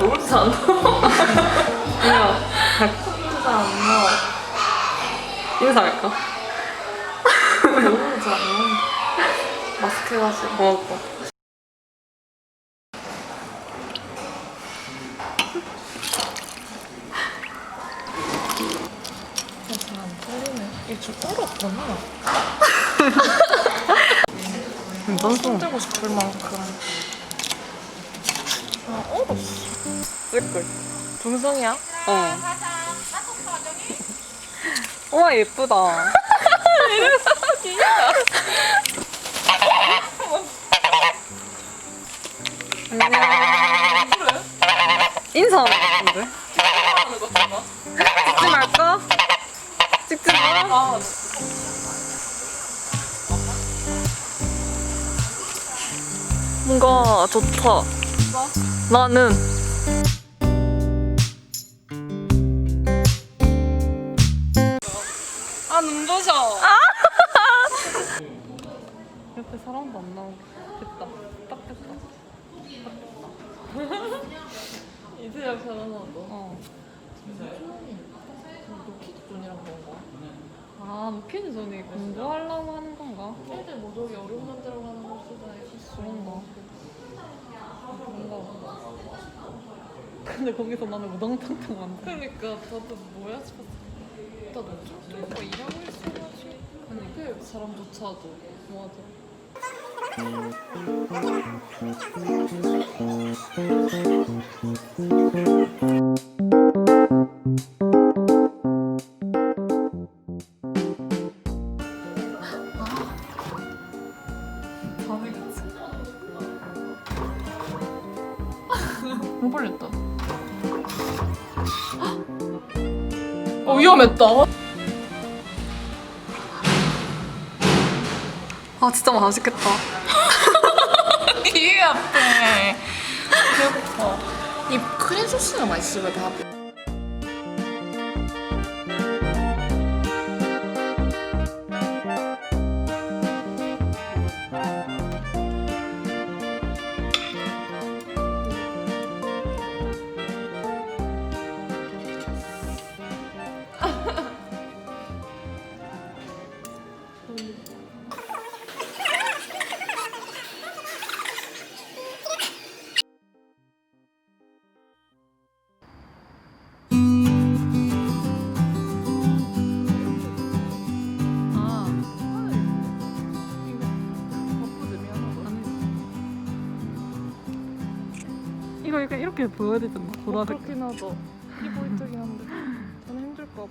모르지 않아? 그냥 모르지 않아. 인사할까? 않아. 마스크 해가지고. 고맙고. 잘안 떨리네. 이게 좀 얼었구나. 괜찮소. 손들고 싶을 만큼. 아, 얼었어. 쓸걸. 동성이야? 어. 우와 예쁘다. 인사하는데? 찍지 말까? 찍지 마. 아, 뭔가 좋다. 나는 사람도 안 나오게 됐다. 딱 됐다. 이제야 변하나 너. 어. 노키드 존이랑 그런가? 아 노키즈 전에 공부하려고 하는 건가? 애들 모독이 어려운 남자라고 하는 걸 수도 있어. 그런가? 근데 거기서 나는 우당탕탕 안 돼. 그러니까 나도 뭐야 싶었어. 나 노키드 뭐 일하고 있어가지고. 아니 그 사람조차도. 맞아. 못 벌렸다. 어 위험했다. 아 진짜 맛있겠다. 이게 아파. 배고파. 이 크림 소스가 맛있어 왜 다. 이거 이렇게 보여야 되잖아. 보라색. 그렇긴 하죠. 이 포인트긴 한데 저는 힘들까 봐.